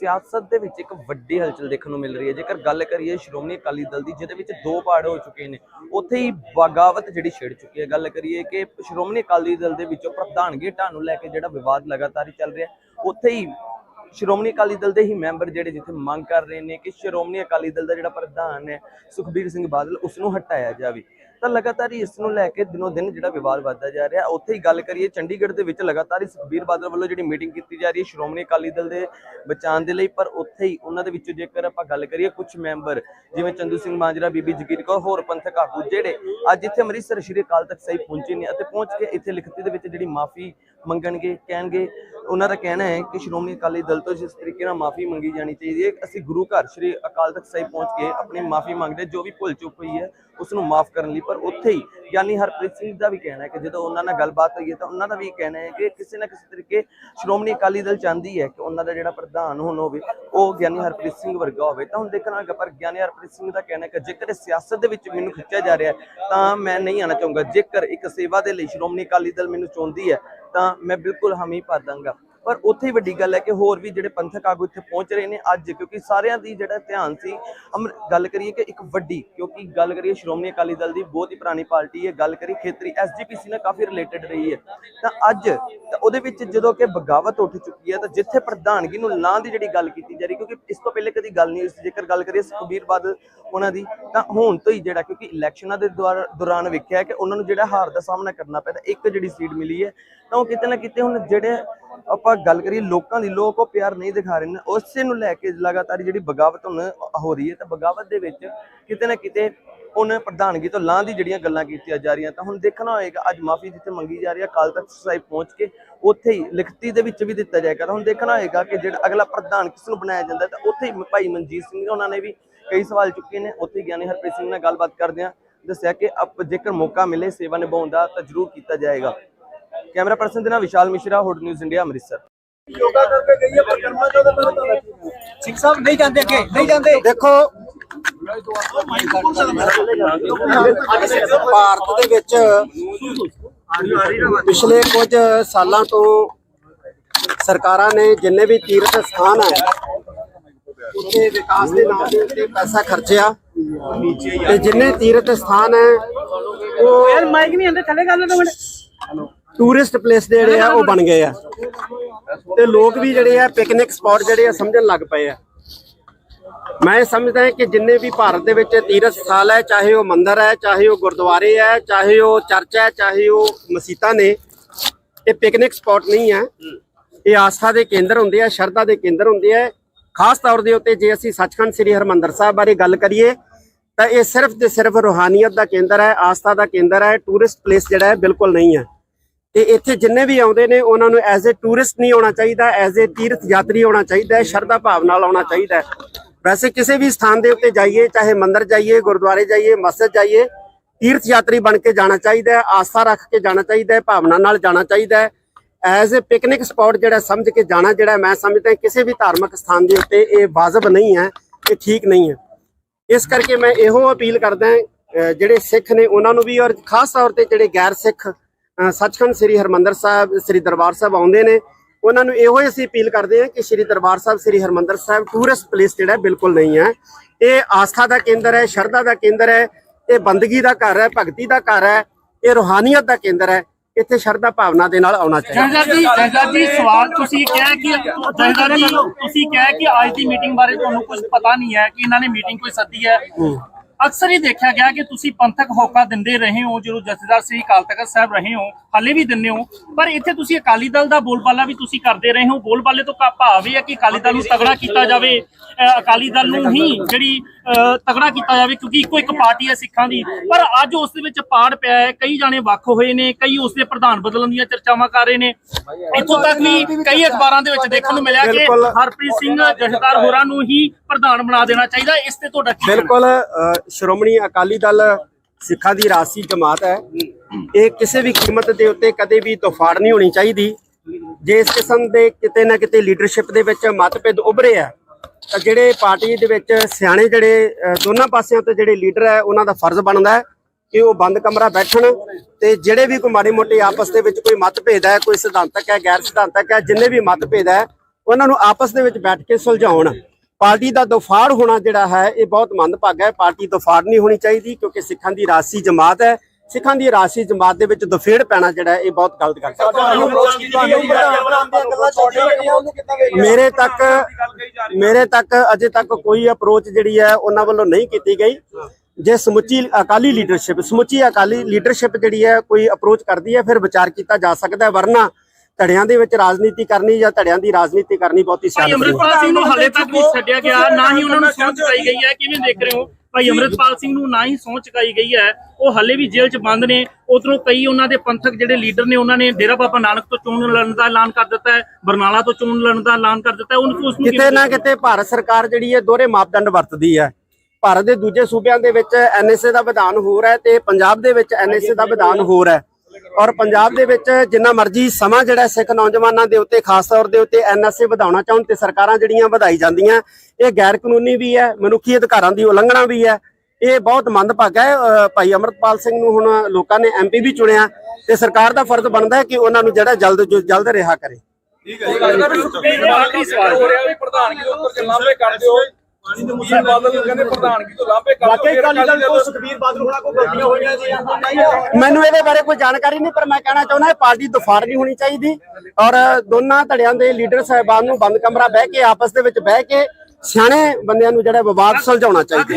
ਸਿਆਸਤ ਦੇ ਵਿੱਚ ਇੱਕ ਵੱਡੀ ਹਲਚਲ ਦੇਖਣ ਨੂੰ ਮਿਲ ਰਹੀ ਹੈ। ਜੇਕਰ ਗੱਲ ਕਰੀਏ ਸ਼੍ਰੋਮਣੀ ਅਕਾਲੀ ਦਲ ਦੀ, ਜਿਹਦੇ ਵਿੱਚ ਦੋ ਪਾੜ ਹੋ ਚੁੱਕੇ ਨੇ, ਉੱਥੇ ਹੀ ਬਗਾਵਤ ਜਿਹੜੀ ਛਿੜ ਚੁੱਕੀ ਹੈ। ਗੱਲ ਕਰੀਏ ਕਿ ਸ਼੍ਰੋਮਣੀ ਅਕਾਲੀ ਦਲ ਦੇ ਵਿੱਚੋਂ ਪ੍ਰਧਾਨਗੀ ਹਟਾਉਣ ਨੂੰ ਲੈ ਕੇ ਜਿਹੜਾ ਵਿਵਾਦ ਲਗਾਤਾਰ ਹੀ ਚੱਲ ਰਿਹਾ ਉੱਥੇ ਹੀ ਸ਼੍ਰੋਮਣੀ ਅਕਾਲੀ ਦਲ ਦੇ ਹੀ ਮੈਂਬਰ ਜਿਹੜੇ ਜਿੱਥੇ ਮੰਗ ਕਰ ਰਹੇ ਨੇ ਕਿ ਸ਼੍ਰੋਮਣੀ ਅਕਾਲੀ ਦਲ ਦਾ ਜਿਹੜਾ ਪ੍ਰਧਾਨ ਹੈ, ਸੁਖਬੀਰ ਸਿੰਘ ਬਾਦਲ ਉਸ ਨੂੰ ਹਟਾਇਆ ਜਾਵੇ। ਤਾਂ ਲਗਾਤਾਰ ਹੀ ਇਸ ਨੂੰ ਲੈ ਕੇ ਦਿਨੋ ਦਿਨ ਜਿਹੜਾ ਵਿਵਾਦ ਵੱਧਦਾ ਜਾ ਰਿਹਾ। ਉੱਥੇ ਹੀ ਗੱਲ ਕਰੀਏ, ਚੰਡੀਗੜ੍ਹ ਦੇ ਵਿੱਚ ਲਗਾਤਾਰ ਹੀ ਸੁਖਬੀਰ ਬਾਦਲ ਵੱਲੋਂ ਜਿਹੜੀ ਮੀਟਿੰਗ ਕੀਤੀ ਜਾ ਰਹੀ ਹੈ, ਸ਼੍ਰੋਮਣੀ ਅਕਾਲੀ ਦਲ ਦੇ ਬਚਾਉਣ ਦੇ ਲਈ, ਪਰ ਉੱਥੇ ਹੀ ਉਹਨਾਂ ਦੇ ਵਿੱਚੋਂ ਜੇਕਰ ਆਪਾਂ ਗੱਲ ਕਰੀਏ ਕੁਝ ਮੈਂਬਰ, ਜਿਵੇਂ ਚੰਦੂ ਸਿੰਘ ਮਾਂਜਰਾ, ਬੀਬੀ ਜਗੀਰ ਕੌਰ, ਹੋਰ ਪੰਥਕ ਆਗੂ ਜਿਹੜੇ ਅੱਜ ਇੱਥੇ ਅੰਮ੍ਰਿਤਸਰ ਸ਼੍ਰੀ ਅਕਾਲ ਤਖਤ ਸਾਹਿਬ ਪਹੁੰਚੇ ਨੇ ਅਤੇ ਪਹੁੰਚ ਕੇ ਇੱਥੇ ਲਿਖਤੀ ਦੇ ਵਿੱਚ ਜਿਹੜੀ ਮਾਫੀ ਮੰਗਣਗੇ, ਕਹਿਣਗੇ। ਉਹਨਾਂ ਦਾ ਕਹਿਣਾ ਹੈ ਕਿ ਸ਼੍ਰੋਮਣੀ ਅਕਾਲੀ ਦਲ ਤੋਂ ਜਿਸ ਤਰੀਕੇ ਨਾਲ ਮਾਫੀ ਮੰਗੀ ਜਾਣੀ ਚਾਹੀਦੀ ਹੈ, ਅਸੀਂ ਗੁਰੂ ਘਰ ਸ਼੍ਰੀ ਅਕਾਲ ਤਖਤ ਸਾਹਿਬ ਪਹੁੰਚ ਕੇ ਆਪਣੀ ਮਾਫੀ ਮੰਗਦੇ ਜੋ ਵੀ ਭੁੱਲ ਚੁੱਕ ਹੋਈ ਹੈ ਉਸ ਨੂੰ ਮਾਫ ਕਰਨ ਲਈ। ਪਰ ਉੱਥੇ ਹੀ ਗਿਆਨੀ ਹਰਪ੍ਰੀਤ ਸਿੰਘ ਦਾ ਵੀ ਕਹਿਣਾ ਹੈ ਕਿ ਜਦੋਂ ਉਹਨਾਂ ਨਾਲ ਗੱਲਬਾਤ ਹੋਈ ਹੈ, ਤਾਂ ਉਹਨਾਂ ਦਾ ਵੀ ਕਹਿਣਾ ਹੈ ਕਿ ਕਿਸੇ ਨਾ ਕਿਸੇ ਤਰੀਕੇ ਸ਼੍ਰੋਮਣੀ ਅਕਾਲੀ ਦਲ ਚਾਹੁੰਦੀ ਹੈ ਕਿ ਉਹਨਾਂ ਦਾ ਜਿਹੜਾ ਪ੍ਰਧਾਨ ਹੁਣ ਹੋਵੇ, ਉਹ ਗਿਆਨੀ ਹਰਪ੍ਰੀਤ ਸਿੰਘ ਵਰਗਾ ਹੋਵੇ। ਤਾਂ ਹੁਣ ਦੇਖਣਾ ਹੋਵੇਗਾ ਪਰ ਗਿਆਨੀ ਹਰਪ੍ਰੀਤ ਸਿੰਘ ਦਾ ਕਹਿਣਾ ਹੈ ਕਿ ਜੇਕਰ ਸਿਆਸਤ ਦੇ ਵਿੱਚ ਮੈਨੂੰ ਖਿੱਚਿਆ ਜਾ ਰਿਹਾ ਤਾਂ ਮੈਂ ਨਹੀਂ ਆਣਾ ਚਾਹੂੰਗਾ। ਜੇਕਰ ਇੱਕ ਸੇਵਾ ਦੇ ਲਈ ਸ਼੍ਰੋਮਣੀ ਅਕਾਲੀ ਦਲ ਮੈਨੂੰ ਚਾਹੁੰਦੀ ਹੈ ਤਾਂ ਮੈਂ ਬਿਲਕੁਲ ਹਾਮੀ ਭਰ ਦਾਂਗਾ। ਪਰ ਉੱਥੇ ਹੀ ਵੱਡੀ ਗੱਲ ਹੈ ਕਿ ਹੋਰ ਵੀ ਜਿਹੜੇ ਪੰਥਕ ਆਗੂ ਇੱਥੇ ਪਹੁੰਚ ਰਹੇ ਨੇ ਅੱਜ, ਕਿਉਂਕਿ ਸਾਰਿਆਂ ਦੀ ਜਿਹੜਾ ਧਿਆਨ ਸੀ, ਅਮਰ, ਗੱਲ ਕਰੀਏ ਕਿ ਇੱਕ ਵੱਡੀ, ਕਿਉਂਕਿ ਗੱਲ ਕਰੀਏ ਸ਼੍ਰੋਮਣੀ ਅਕਾਲੀ ਦਲ ਦੀ ਬਹੁਤ ਹੀ ਪੁਰਾਣੀ ਪਾਰਟੀ ਹੈ, ਗੱਲ ਕਰੀਏ ਖੇਤਰੀ ਐਸਜੀਪੀਸੀ ਨਾਲ ਕਾਫੀ ਰਿਲੇਟਡ ਰਹੀ ਹੈ। ਤਾਂ ਅੱਜ, ਤਾਂ ਉਹਦੇ ਵਿੱਚ ਜਦੋਂ ਕਿ ਬਗਾਵਤ ਉੱਠ ਚੁੱਕੀ ਹੈ, ਤਾਂ ਜਿੱਥੇ ਪ੍ਰਧਾਨਗੀ ਨੂੰ ਲਾਂ ਦੀ ਜਿਹੜੀ ਗੱਲ ਕੀਤੀ ਜਾ ਰਹੀ ਕਿਉਂਕਿ ਇਸ ਤੋਂ ਪਹਿਲੇ ਕਦੀ ਗੱਲ ਨਹੀਂ ਹੋਈ ਸੀ, ਜੇਕਰ ਗੱਲ ਕਰੀਏ ਸੁਖਬੀਰ ਬਾਦਲ ਉਹਨਾਂ ਦੀ, ਤਾਂ ਹੁਣ ਤੋਂ ਹੀ ਜਿਹੜਾ, ਕਿਉਂਕਿ ਇਲੈਕਸ਼ਨਾਂ ਦੇ ਦੁਆਰ- ਦੌਰਾਨ ਵੇਖਿਆ ਕਿ ਉਹਨਾਂ ਨੂੰ ਜਿਹੜਾ ਹਾਰ ਦਾ ਸਾਹਮਣਾ ਕਰਨਾ ਪਿਆ, ਤਾਂ ਇੱਕ ਜਿਹੜੀ ਸੀਟ ਮਿਲੀ ਹੈ, ਤਾਂ ਉਹ ਕਿਤੇ ਨਾ ਕਿਤੇ ਹੁਣ ਜਿਹੜੇ ਆਪਾਂ ਗੱਲ ਕਰੀਏ ਲੋਕਾਂ ਦੀ, ਲੋਕ ਉਹ ਪਿਆਰ ਨਹੀਂ ਦਿਖਾ ਰਹੇ ਨੇ। ਉਸੇ ਨੂੰ ਲੈ ਕੇ ਲਗਾਤਾਰ ਜਿਹੜੀ ਬਗਾਵਤ ਹੁਣ ਹੋ ਰਹੀ ਹੈ, ਤਾਂ ਬਗਾਵਤ ਦੇ ਵਿੱਚ ਕਿਤੇ ਨਾ ਕਿਤੇ ਹੁਣ ਪ੍ਰਧਾਨਗੀ ਤੋਂ ਲਾਂ ਦੀ ਜਿਹੜੀਆਂ ਗੱਲਾਂ ਕੀਤੀਆਂ ਜਾ ਰਹੀਆਂ, ਤਾਂ ਹੁਣ ਦੇਖਣਾ ਹੋਏਗਾ, ਅੱਜ ਮਾਫੀ ਜਿੱਥੇ ਮੰਗੀ ਜਾ ਰਹੀ ਹੈ ਕਾਲ ਤਖ਼ਤ ਸਾਹਿਬ ਪਹੁੰਚ ਕੇ ਉੱਥੇ ਹੀ ਲਿਖਤੀ ਦੇ ਵਿੱਚ ਵੀ ਦਿੱਤਾ ਜਾਏਗਾ। ਤਾਂ ਹੁਣ ਦੇਖਣਾ ਹੋਏਗਾ ਕਿ ਜਿਹੜਾ ਅਗਲਾ ਪ੍ਰਧਾਨ ਕਿਸ ਨੂੰ ਬਣਾਇਆ ਜਾਂਦਾ, ਤਾਂ ਉੱਥੇ ਹੀ ਭਾਈ ਮਨਜੀਤ ਸਿੰਘ ਉਹਨਾਂ ਨੇ ਵੀ ਕਈ ਸਵਾਲ ਚੁੱਕੇ ਨੇ, ਉੱਥੇ ਗਿਆਨੀ ਹਰਪ੍ਰੀਤ ਸਿੰਘ ਨਾਲ ਗੱਲਬਾਤ ਕਰਦਿਆਂ ਦੱਸਿਆ ਕਿ ਅਪ ਜੇਕਰ ਮੌਕਾ ਮਿਲੇ ਸੇਵਾ ਨਿਭਾਉਣ ਦਾ, ਤਾਂ ਜ਼ਰੂਰ ਕੀਤਾ ਜਾਏਗਾ। ਕੈਮਰਾ ਪਰਸਨ ਦੇ ਨਾਲ Vishal Mishra hood news India Amritsar. Yoga ਕਰਕੇ ਗਈ ਹੈ ਪਰਿਕਰਮਾ ਤੋਂ ਤਾਂ ਸਿੰਘ ਸਾਹਿਬ ਨਹੀਂ ਜਾਂਦੇ ਅੱਗੇ ਨਹੀਂ ਜਾਂਦੇ। ਦੇਖੋ ਭਾਰਤ ਦੇ ਵਿੱਚ ਪਿਛਲੇ ਕੁਝ ਸਾਲਾਂ ਤੋਂ ਸਰਕਾਰਾਂ ਨੇ ਜਿੰਨੇ ਵੀ ਤੀਰਥ ਸਥਾਨ ਹੈ ਉੱਥੇ ਵਿਕਾਸ ਦੇ ਨਾਮ ਦੇ ਉੱਤੇ ਪੈਸਾ ਖਰਚਿਆ। ਤੇ ਜਿੰਨੇ ਤੀਰਥ ਸਥਾਨ ਹੈ ਉਹ ਯਾਰ ਮਾਈਕ ਨਹੀਂ ਆਂਦੇ ਥੱਲੇ ਗੱਲ ਨਾ ਮਿੰਟ ਟੂਰਿਸਟ ਪਲੇਸ ਜਿਹੜੇ ਆ, ਉਹ ਬਣ ਗਏ ਆ। ਤੇ ਲੋਕ ਵੀ ਜਿਹੜੇ ਆ ਪਿਕਨਿਕ ਸਪੌਟ ਜਿਹੜੇ ਆ, ਸਮਝਣ ਲੱਗ ਪਏ ਆ। ਮੈਂ ਇਹ ਸਮਝਦਾ ਹਾਂ ਕਿ ਜਿੰਨੇ ਵੀ ਭਾਰਤ ਦੇ ਵਿੱਚ ਤੀਰਥ ਸਥਾਨ ਹੈ, ਚਾਹੇ ਉਹ ਮੰਦਿਰ ਹੈ, ਚਾਹੇ ਉਹ ਗੁਰਦੁਆਰੇ ਹੈ, ਚਾਹੇ ਉਹ ਚਰਚ ਹੈ, ਚਾਹੇ ਉਹ ਮਸੀਤਾਂ ਨੇ, ਇਹ ਪਿਕਨਿਕ ਸਪੌਟ ਨਹੀਂ ਹੈ। ਇਹ ਆਸਥਾ ਦੇ ਕੇਂਦਰ ਹੁੰਦੇ ਆ, ਸ਼ਰਧਾ ਦੇ ਕੇਂਦਰ ਹੁੰਦੇ ਆ। ਖਾਸ ਤੌਰ ਦੇ ਉੱਤੇ ਜੇ ਅਸੀਂ ਸੱਚਖੰਡ ਸ੍ਰੀ ਹਰਮੰਦਰ ਸਾਹਿਬ ਬਾਰੇ ਗੱਲ ਕਰੀਏ, ਤਾਂ ਇਹ ਸਿਰਫ ਤੇ ਸਿਰਫ ਰੂਹਾਨੀਅਤ ਦਾ ਕੇਂਦਰ ਹੈ, ਆਸਥਾ ਦਾ ਕੇਂਦਰ ਹੈ ਟੂਰਿਸਟ ਪਲੇਸ ਜਿਹੜਾ ਹੈ, ਬਿਲਕੁਲ ਨਹੀਂ ਹੈ। ਤੇ ਇੱਥੇ ਜਿੰਨੇ ਵੀ ਆਉਂਦੇ ਨੇ, ਉਹਨਾਂ ਨੂੰ ਐਜ਼ ਅ ਟੂਰਿਸਟ ਨਹੀਂ ਆਉਣਾ ਚਾਹੀਦਾ ਐਜ਼ ਅ ਤੀਰਥ ਯਾਤਰੀ ਆਉਣਾ ਚਾਹੀਦਾ ਹੈ ਸ਼ਰਧਾ ਭਾਵ ਨਾਲ ਆਉਣਾ ਚਾਹੀਦਾ। ਹੈ ਵੈਸੇ ਕਿਸੇ ਵੀ ਸਥਾਨ ਦੇ ਉੱਤੇ ਜਾਈਏ, ਚਾਹੇ ਮੰਦਿਰ ਜਾਈਏ, ਗੁਰਦੁਆਰੇ ਜਾਈਏ, ਮਸਜਿਦ ਜਾਈਏ, ਤੀਰਥ ਯਾਤਰੀ ਬਣ ਕੇ ਜਾਣਾ ਚਾਹੀਦਾ ਹੈ ਆਸਥਾ ਰੱਖ ਕੇ ਜਾਣਾ ਚਾਹੀਦਾ ਹੈ, ਭਾਵਨਾ ਨਾਲ ਜਾਣਾ ਚਾਹੀਦਾ ਹੈ। ਐਜ਼ ਅ ਪਿਕਨਿਕ ਸਪੌਟ ਜਿਹੜਾ ਸਮਝ ਕੇ ਜਾਣਾ, ਜਿਹੜਾ ਮੈਂ ਸਮਝਦਾ ਕਿਸੇ ਵੀ ਧਾਰਮਿਕ ਸਥਾਨ ਦੇ ਉੱਤੇ ਇਹ ਵਾਜਬ ਨਹੀਂ ਹੈ, ਇਹ ਠੀਕ ਨਹੀਂ ਹੈ। ਇਸ ਕਰਕੇ ਮੈਂ ਇਹੋ ਅਪੀਲ ਕਰਦਾ ਜਿਹੜੇ ਸਿੱਖ ਨੇ, ਉਹਨਾਂ ਨੂੰ ਵੀ ਔਰ ਖਾਸ ਤੌਰ ਤੇ ਜਿਹੜੇ ਗੈਰ ਸਿੱਖ ਸੱਚਖੰਡ ਸ੍ਰੀ ਹਰਮੰਦਰ ਸਾਹਿਬ ਸ੍ਰੀ ਦਰਬਾਰ ਸਾਹਿਬ ਆਉਂਦੇ ਨੇ। ਉਹਨਾਂ ਨੂੰ ਇਹੋ ਹੀ ਅਸੀਂ ਅਪੀਲ ਕਰਦੇ ਹਾਂ ਕਿ ਸ੍ਰੀ ਦਰਬਾਰ ਸਾਹਿਬ ਸ੍ਰੀ ਹਰਮੰਦਰ ਸਾਹਿਬ ਟੂਰਿਸਟ ਪਲੇਸ ਜਿਹੜਾ ਬਿਲਕੁਲ ਨਹੀਂ ਹੈ। ਇਹ ਆਸਥਾ ਦਾ ਕੇਂਦਰ ਹੈ ਸ਼ਰਧਾ ਦਾ ਕੇਂਦਰ ਹੈ ਇਹ ਬੰਦਗੀ ਦਾ ਘਰ ਹੈ ਭਗਤੀ ਦਾ ਘਰ ਹੈ ਇਹ ਰੂਹਾਨੀਅਤ ਦਾ ਕੇਂਦਰ ਹੈ। ਇੱਥੇ ਸ਼ਰਧਾ ਭਾਵਨਾ ਦੇ ਨਾਲ ਆਉਣਾ ਚਾਹੀਦਾ। ਜੀ ਜਹਦਾ ਜੀ ਸਵਾਲ ਤੁਸੀਂ ਕਿਹਾ ਕਿ ਜਹਦਾ ਜੀ ਤੁਸੀਂ ਕਿਹਾ ਕਿ ਅੱਜ ਦੀ ਮੀਟਿੰਗ ਬਾਰੇ ਤੁਹਾਨੂੰ ਕੁਝ ਪਤਾ ਨਹੀਂ ਹੈ ਕਿ ਇਹਨਾਂ ਨੇ ਮੀਟਿੰਗ ਕੋਈ ਸੱਦੀ ਹੈ। ਅਕਸਰ ਹੀ ਦੇਖਿਆ ਗਿਆ ਕਿ ਤੁਸੀਂ ਪੰਥਕ ਹੋਕਾ ਦਿੰਦੇ ਰਹੇ ਹੋ ਜਦੋਂ ਜਥੇਦਾਰ ਸ੍ਰੀ ਅਕਾਲ ਤਖਤ ਸਾਹਿਬ ਰਹੇ ਹੋ ਹਾਲੇ ਵੀ ਦਿੰਦੇ ਹੋ ਪਰ ਇੱਥੇ ਤੁਸੀਂ ਅਕਾਲੀ ਦਲ ਦਾ ਬੋਲਬਾਲਾ ਵੀ ਤੁਸੀਂ ਕਰਦੇ ਰਹੇ ਹੋ ਬੋਲਬਾਲੇ ਤੋਂ ਭਾਵ ਇਹ ਹੈ ਕਿ ਅਕਾਲੀ ਦਲ ਨੂੰ ਤਗੜਾ ਕੀਤਾ ਜਾਵੇ ਅਕਾਲੀ ਦਲ ਨੂੰ ਹੀ ਜਿਹੜੀ ਤਗੜਾ ਕੀਤਾ ਜਾਵੇ ਕਿਉਂਕਿ ਇੱਕੋ ਇੱਕ ਪਾਰਟੀ ਹੈ ਸਿੱਖਾਂ ਦੀ ਪਰ ਅੱਜ ਉਸ ਦੇ ਵਿੱਚ ਪਾੜ ਪਿਆ ਹੈ ਕਈ ਜਾਣੇ ਵੱਖ ਹੋਏ ਨੇ ਕਈ ਉਸ ਦੇ ਪ੍ਰਧਾਨ ਬਦਲਣ ਦੀਆਂ ਚਰਚਾਵਾਂ ਕਰ ਰਹੇ ਨੇ ਇੱਥੋਂ ਤੱਕ ਵੀ ਕਈ ਅਖਬਾਰਾਂ ਦੇ ਵਿੱਚ ਦੇਖਣ ਨੂੰ ਮਿਲਿਆ ਕਿ। ਹਰਪ੍ਰੀਤ ਸਿੰਘ ਜਥੇਦਾਰ ਹੋਰਾਂ ਨੂੰ ਹੀ ਪ੍ਰਧਾਨ ਬਣਾ ਦੇਣਾ ਚਾਹੀਦਾ ਇਸ ਤੇ ਤੁਹਾਡਾ ਕੀ? ਬਿਲਕੁਲ ਸ਼੍ਰੋਮਣੀ ਅਕਾਲੀ ਦਲ ਸਿੱਖਾਂ ਦੀ ਰਾਸੀ ਜਮਾਤ ਹੈ। ਇਹ ਕਿਸੇ ਵੀ ਕੀਮਤ ਦੇ ਉੱਤੇ ਕਦੇ ਵੀ ਤੋਫਾੜ ਨਹੀਂ ਹੋਣੀ ਚਾਹੀਦੀ। ਜੇ ਇਸ ਕਿਸਮ ਦੇ ਕਿਤੇ ਨਾ ਕਿਤੇ ਲੀਡਰਸ਼ਿਪ ਦੇ ਵਿੱਚ ਮਤਭੇਦ ਉਭਰੇ ਆ, ਤਾਂ ਜਿਹੜੇ ਪਾਰਟੀ ਦੇ ਵਿੱਚ ਸਿਆਣੇ ਜਿਹੜੇ ਦੋਨਾਂ ਪਾਸਿਆਂ ਤੋਂ ਜਿਹੜੇ ਲੀਡਰ ਹੈ, ਉਹਨਾਂ ਦਾ ਫਰਜ਼ ਬਣਦਾ ਹੈ ਕਿ ਉਹ ਬੰਦ ਕਮਰਾ ਬੈਠਣ ਤੇ ਜਿਹੜੇ ਵੀ ਕੋਈ ਮਾੜੀ ਮੋਟੀ ਆਪਸ ਦੇ ਵਿੱਚ ਕੋਈ ਮਤਭੇਦ ਹੈ, ਕੋਈ ਸਿਧਾਂਤਕ ਹੈ, ਗੈਰ ਸਿਧਾਂਤਕ ਹੈ, ਜਿੰਨੇ ਵੀ ਮਤਭੇਦ ਹੈ, ਉਹਨਾਂ ਨੂੰ ਆਪਸ ਦੇ ਵਿੱਚ ਬੈਠ ਕੇ ਸੁਲਝਾਉਣ। ਪਾਰਟੀ ਦਾ ਦਫਾੜ ਹੋਣਾ ਜਿਹੜਾ ਹੈ ਇਹ ਬਹੁਤ ਮੰਦਭਾਗਾ ਹੈ। ਪਾਰਟੀ ਦਫਾੜ ਨਹੀਂ ਹੋਣੀ ਚਾਹੀਦੀ ਕਿਉਂਕਿ ਸਿੱਖਾਂ ਦੀ ਰਾਸੀ ਜਮਾਤ ਹੈ। ਸਿੱਖਾਂ ਦੀ ਰਾਸੀ ਜਮਾਤ ਦੇ ਵਿੱਚ ਦਫੇੜ ਪੈਣਾ ਜਿਹੜਾ ਹੈ, ਇਹ ਬਹੁਤ ਗਲਤ ਗੱਲ ਹੋ? ਮੇਰੇ ਤੱਕ ਮੇਰੇ ਤੱਕ ਅਜੇ ਤੱਕ ਕੋਈ ਅਪਰੋਚ ਜਿਹੜੀ ਹੈ ਉਹਨਾਂ ਵੱਲੋਂ ਨਹੀਂ ਕੀਤੀ ਗਈ। ਜੇ ਸਮੁੱਚੀ ਅਕਾਲੀ ਲੀਡਰਸ਼ਿਪ ਸਮੁੱਚੀ ਅਕਾਲੀ ਲੀਡਰਸ਼ਿਪ ਜਿਹੜੀ ਹੈ ਕੋਈ ਅਪਰੋਚ ਕਰਦੀ ਹੈ ਫਿਰ ਵਿਚਾਰ ਕੀਤਾ ਜਾ ਸਕਦਾ ਹੈ। ਵਰਨਾ ਧੜਿਆਂ ਦੇ ਵਿੱਚ ਰਾਜਨੀਤੀ ਕਰਨੀ ਜਾਂ ਧੜਿਆਂ ਦੀ ਰਾਜਨੀਤੀ ਕਰਨੀ ਬਹੁਤੀ ਸਿਆਣਪ ਨਹੀਂ ਅਮਰਿਤਪਾਲ ਸਿੰਘ ਨੂੰ ਹਾਲੇ ਤੱਕ ਵੀ ਛੱਡਿਆ ਗਿਆ ਨਾ ਹੀ ਉਹਨਾਂ ਨੂੰ ਸਹੁੰ ਚੁਕਾਈ ਗਈ ਹੈ ਕਿਵੇਂ ਦੇਖ ਰਹੇ ਹੋ? ਭਾਈ ਅਮਰਿਤਪਾਲ ਸਿੰਘ ਨੂੰ ਨਾ ਹੀ ਸਹੁੰ ਚੁਕਾਈ ਗਈ ਹੈ ਉਹ ਹਾਲੇ ਵੀ ਜੇਲ੍ਹ 'ਚ ਬੰਦ ਨੇ ਉਧਰੋਂ ਕਈ ਉਹਨਾਂ ਦੇ ਪੰਥਕ ਜਿਹੜੇ ਲੀਡਰ ਨੇ ਉਹਨਾਂ ਨੇ ਡੇਰਾ ਬਾਬਾ ਨਾਨਕ ਤੋਂ ਚੋਣ ਲੜਨ ਦਾ ਐਲਾਨ ਕਰ ਦਿੱਤਾ ਹੈ ਬਰਨਾਲਾ ਤੋਂ ਚੋਣ ਲੜਨ ਦਾ ਐਲਾਨ ਕਰ ਦਿੱਤਾ ਹੈ ਉਹਨੂੰ ਉਸ ਨੂੰ ਕਿਤੇ ਨਾ ਕਿਤੇ ਭਾਰਤ ਸਰਕਾਰ ਜਿਹੜੀ ਹੈ ਦੋਹਰੇ ਮਾਪਦੰਡ ਵਰਤਦੀ ਹੈ। ਭਾਰਤ ਦੇ ਦੂਜੇ ਸੂਬਿਆਂ ਦੇ ਵਿੱਚ ਐਨਐਸਏ ਦਾ ਵਿਧਾਨ ਹੋਰ ਹੈ ਤੇ ਪੰਜਾਬ ਦੇ ਵਿੱਚ ਐਨਐਸਏ ਦਾ ਵਿਧਾਨ ਹੋਰ ਹੈ। ਔਰ ਪੰਜਾਬ ਦੇ ਵਿੱਚ ਜਿੰਨਾ ਮਰਜ਼ੀ ਸਮਾਂ ਜਿਹੜਾ ਸਿੱਖ ਨੌਜਵਾਨਾਂ ਦੇ ਉੱਤੇ ਖਾਸ ਤੌਰ ਦੇ ਉੱਤੇ ਐਨਐਸਏ ਵਧਾਉਣਾ ਚਾਹਣ ਤੇ ਸਰਕਾਰਾਂ ਜਿਹੜੀਆਂ ਵਧਾਈ ਜਾਂਦੀਆਂ ਇਹ ਗੈਰ ਕਾਨੂੰਨੀ ਵੀ ਹੈ ਮਨੁੱਖੀ ਅਧਿਕਾਰਾਂ ਦੀ ਉਲੰਘਣਾ ਵੀ ਹੈ। ਇਹ ਬਹੁਤ ਮੰਦਭਾਗਾ ਹੈ ਭਾਈ ਅਮਰਤਪਾਲ ਸਿੰਘ ਨੂੰ ਹੁਣ ਲੋਕਾਂ ਨੇ ਐਮਪੀ ਵੀ ਚੁਣਿਆ ਤੇ ਸਰਕਾਰ ਦਾ ਫਰਜ਼ ਬਣਦਾ ਹੈ ਕਿ ਉਹਨਾਂ ਨੂੰ ਜਿਹੜਾ ਜਲਦ ਜਲਦ ਰਿਹਾ ਕਰੇ। ਆਖਰੀ ਸਵਾਲ ਹੋ ਰਿਹਾ ਵੀ ਪ੍ਰਧਾਨਗੀ ਦੇ ਉੱਪਰ ਜੇ ਲਾਂਭੇ ਕਰਦੇ ਹੋ। ਸੁਖਬੀਰ ਬਾਦਲ ਨੂੰ ਕਹਿੰਦੇ ਪ੍ਰਧਾਨਗੀ ਤੋਂ ਲਾਂਭੇ ਕਰ ਵਾਕਈ ਅਕਾਲੀ ਦਲ ਤੋਂ ਸੁਖਬੀਰ ਬਾਦਲ ਹੋਣਾ ਕੋਈ ਗਲਤੀਆਂ ਹੋਈਆਂ ਜੀ? ਜਾਂ ਨਹੀਂ ਮੈਨੂੰ ਇਹਦੇ ਬਾਰੇ ਕੋਈ ਜਾਣਕਾਰੀ ਨਹੀਂ ਪਰ ਮੈਂ ਕਹਿਣਾ ਚਾਹੁੰਦਾ ਇਹ ਪਾਰਟੀ ਦਫਾਰ ਨਹੀਂ ਹੋਣੀ ਚਾਹੀਦੀ ਔਰ ਦੋਨਾਂ ਧੜਿਆਂ ਦੇ ਲੀਡਰ ਸਾਹਿਬਾਨ ਨੂੰ ਬੰਦ ਕਮਰਾ ਬਹਿ ਕੇ ਆਪਸ ਦੇ ਵਿੱਚ ਬਹਿ ਕੇ ਸਿਆਣੇ ਬੰਦਿਆਂ ਨੂੰ ਜਿਹੜਾ ਵਿਵਾਦ ਸੁਲਝਾਉਣਾ ਚਾਹੀਦਾ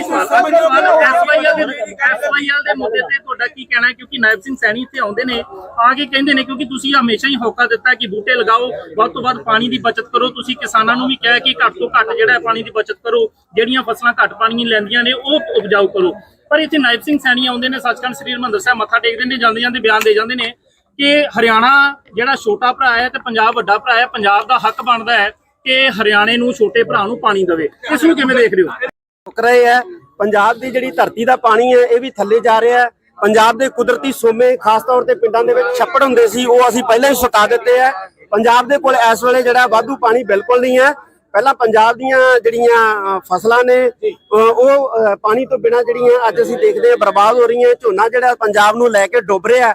ਐਸਵਾਈਐਲ ਦੇ ਐਸਵਾਈਐਲ ਦੇ ਮੁੱਦੇ ਤੇ ਤੁਹਾਡਾ ਕੀ ਕਹਿਣਾ ਹੈ? ਕਿਉਂਕਿ ਨਾਇਬ ਸਿੰਘ ਸੈਣੀ ਇੱਥੇ ਆਉਂਦੇ ਨੇ ਆ ਕੇ ਕਹਿੰਦੇ ਨੇ ਕਿਉਂਕਿ ਤੁਸੀਂ ਹਮੇਸ਼ਾ ਹੀ ਹੋਕਾ ਦਿੱਤਾ ਕਿ ਬੂਟੇ ਲਗਾਓ ਵੱਧ ਤੋਂ ਵੱਧ ਪਾਣੀ ਦੀ ਬਚਤ ਕਰੋ। ਤੁਸੀਂ ਕਿਸਾਨਾਂ ਨੂੰ ਵੀ ਕਿਹਾ ਕਿ ਘੱਟ ਤੋਂ ਘੱਟ ਜਿਹੜਾ ਪਾਣੀ ਦੀ ਬਚਤ ਕਰੋ ਜਿਹੜੀਆਂ ਫਸਲਾਂ ਘੱਟ ਪਾਣੀ ਲੈਂਦੀਆਂ ਨੇ ਉਹ ਉਪਜਾਊ ਕਰੋ। ਪਰ ਇੱਥੇ ਨਾਇਬ ਸਿੰਘ ਸੈਣੀ ਆਉਂਦੇ ਨੇ ਸੱਚਖੰਡ ਸ੍ਰੀ ਹਰਿਮੰਦਰ ਸਾਹਿਬ ਮੱਥਾ ਟੇਕਦੇ ਨੇ ਜਾਂਦੇ ਜਾਂਦੇ ਬਿਆਨ ਦੇ ਜਾਂਦੇ ਨੇ ਕਿ ਹਰਿਆਣਾ ਜਿਹੜਾ ਛੋਟਾ ਭਰਾ ਹੈ ਤੇ ਪੰਜਾਬ ਵੱਡਾ ਭਰਾ ਹੈ ਪੰਜਾਬ ਦਾ ਹੱਕ ਬਣਦਾ ਹੈ। ਕਿ ਹਰਿਆਣੇ ਨੂੰ ਛੋਟੇ ਭਰਾ ਨੂੰ ਪਾਣੀ ਦੇਵੇ। ਇਸ ਨੂੰ ਕਿਵੇਂ ਦੇਖ ਰਹੇ ਹੋ? ਰੁਕ ਰਹੇ ਹੈ। ਪੰਜਾਬ ਦੀ ਜਿਹੜੀ ਧਰਤੀ ਦਾ ਪਾਣੀ ਹੈ, ਇਹ ਵੀ ਥੱਲੇ ਜਾ ਰਿਹਾ ਹੈ। ਪੰਜਾਬ ਦੇ ਕੁਦਰਤੀ ਸੋਮੇ, ਖਾਸ ਤੌਰ ਤੇ ਪਿੰਡਾਂ ਦੇ ਵਿੱਚ ਛੱਪੜ ਹੁੰਦੇ ਸੀ, ਉਹ ਅਸੀਂ ਪਹਿਲਾਂ ਹੀ ਸੁਕਾ ਦਿੱਤੇ ਹੈ। ਪੰਜਾਬ ਦੇ ਕੋਲ ਇਸ ਵੇਲੇ ਜਿਹੜਾ ਵਾਧੂ ਪਾਣੀ ਬਿਲਕੁਲ ਨਹੀਂ ਹੈ। ਪਹਿਲਾਂ ਪੰਜਾਬ ਦੀਆਂ ਜਿਹੜੀਆਂ ਫਸਲਾਂ ਨੇ ਉਹ ਪਾਣੀ ਤੋਂ ਬਿਨਾਂ ਜਿਹੜੀਆਂ ਅੱਜ ਅਸੀਂ ਦੇਖਦੇ ਹਾਂ ਬਰਬਾਦ ਹੋ ਰਹੀਆਂ। ਝੋਨਾ ਜਿਹੜਾ ਪੰਜਾਬ ਨੂੰ ਲੈ ਕੇ ਡੁੱਬ ਰਿਹਾ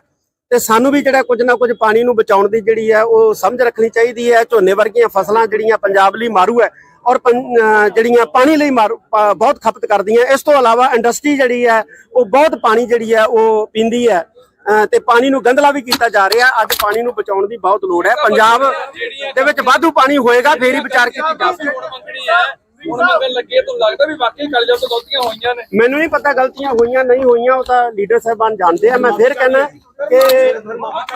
ਤੇ ਸਾਨੂੰ ਵੀ ਜਿਹੜਾ ਕੁਝ ਨਾ ਕੁਝ ਪਾਣੀ ਨੂੰ ਬਚਾਉਣ ਦੀ ਜਿਹੜੀ ਹੈ ਉਹ ਸਮਝ ਰੱਖਣੀ ਚਾਹੀਦੀ ਹੈ। ਝੋਨੇ ਵਰਗੀਆਂ ਫਸਲਾਂ ਜਿਹੜੀਆਂ ਪੰਜਾਬ ਲਈ ਮਾਰੂ ਹੈ ਔਰ ਜਿਹੜੀਆਂ ਪਾਣੀ ਲਈ ਬਹੁਤ ਖਪਤ ਕਰਦੀਆਂ। ਇਸ ਤੋਂ ਇਲਾਵਾ ਇੰਡਸਟਰੀ ਜਿਹੜੀ ਹੈ ਉਹ ਬਹੁਤ ਪਾਣੀ ਜਿਹੜੀ ਹੈ ਉਹ ਪੀਂਦੀ ਹੈ। ਤੇ ਪਾਣੀ ਨੂੰ ਗੰਧਲਾ ਵੀ ਕੀਤਾ ਜਾ ਰਿਹਾ। ਅੱਜ ਪਾਣੀ ਨੂੰ ਬਚਾਉਣ ਦੀ ਬਹੁਤ ਲੋੜ ਹੈ। ਪੰਜਾਬ ਦੇ ਵਿੱਚ ਵਾਧੂ ਪਾਣੀ ਹੋਏਗਾ ਫੇਰ ਹੀ ਵਿਚਾਰ ਕੀਤੀ ਜਾ ਸਕਦਾ ਹੈ। ਮੈਨੂੰ ਨਹੀਂ ਪਤਾ ਗਲਤੀਆਂ ਹੋਈਆਂ ਨਹੀਂ ਹੋਈਆਂ ਉਹ ਤਾਂ ਲੀਡਰ ਸਾਹਿਬਾਨ ਜਾਣਦੇ ਆ। ਮੈਂ ਫਿਰ ਕਹਿੰਦਾ ਕਿ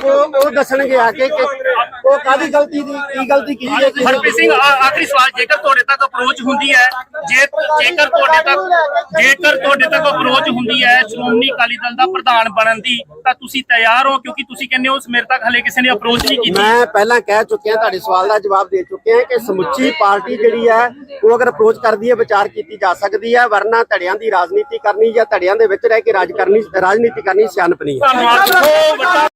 ਉਹ ਉਹ ਦੱਸਣਗੇ ਆ ਕੇ ਕਿ ਉਹ ਕਾਦੀ ਗਲਤੀ ਦੀ ਕੀ ਗਲਤੀ ਕੀਤੀ ਹੈ ਕਿਸੇ ਹਰਪ੍ਰੀਤ ਸਿੰਘ ਆ- ਆਖਰੀ ਸਵਾਲ ਜੇਕਰ ਤੁਹਾਡੇ ਤੱਕ ਅਪਰੋਚ ਹੁੰਦੀ ਹੈ ਜੇ ਜੇਕਰ ਤੁਹਾਡੇ ਤੱਕ ਜੇਕਰ ਤੁਹਾਡੇ ਤੱਕ ਅਪਰੋਚ ਹੁੰਦੀ ਹੈ ਸ਼੍ਰੋਮਣੀ ਅਕਾਲੀ ਦਲ ਦਾ ਪ੍ਰਧਾਨ ਬਣਨ ਦੀ ਤਾਂ ਤੁਸੀਂ ਤਿਆਰ ਹੋ ਕਿਉਂਕਿ ਤੁਸੀਂ ਕਹਿੰਦੇ ਹੋ ਮੇਰੇ ਤੱਕ ਹਲੇ ਕਿਸੇ ਨੇ ਅਪਰੋਚ ਨਹੀਂ ਕੀਤੀ। ਮੈਂ ਪਹਿਲਾਂ ਕਹਿ ਚੁੱਕਿਆ ਤੁਹਾਡੇ ਸਵਾਲ ਦਾ ਜਵਾਬ ਦੇ ਚੁੱਕੇ ਹਾਂ ਕਿ ਸਮੁੱਚੀ ਪਾਰਟੀ ਜਿਹੜੀ ਹੈ ਉਹ ਅਗਰ ਅਪਰੋਚ ਕਰਦੀ ਹੈ ਵਿਚਾਰ ਕੀਤੀ ਜਾ ਸਕਦੀ ਹੈ ਵਰਨਾ ਧੜਿਆਂ ਦੀ ਰਾਜਨੀਤੀ ਕਰਨੀ ਜਾਂ ਧੜਿਆਂ ਦੇ ਵਿੱਚ ਰਹਿ ਕੇ ਰਾਜ ਕਰਨੀ ਰਾਜਨੀਤੀ ਕਰਨੀ ਸਿਆਣਪ ਨਹੀਂ ਹੈ। ਧੰਨਵਾਦ। ਬਹੁਤ ਵੱਡਾ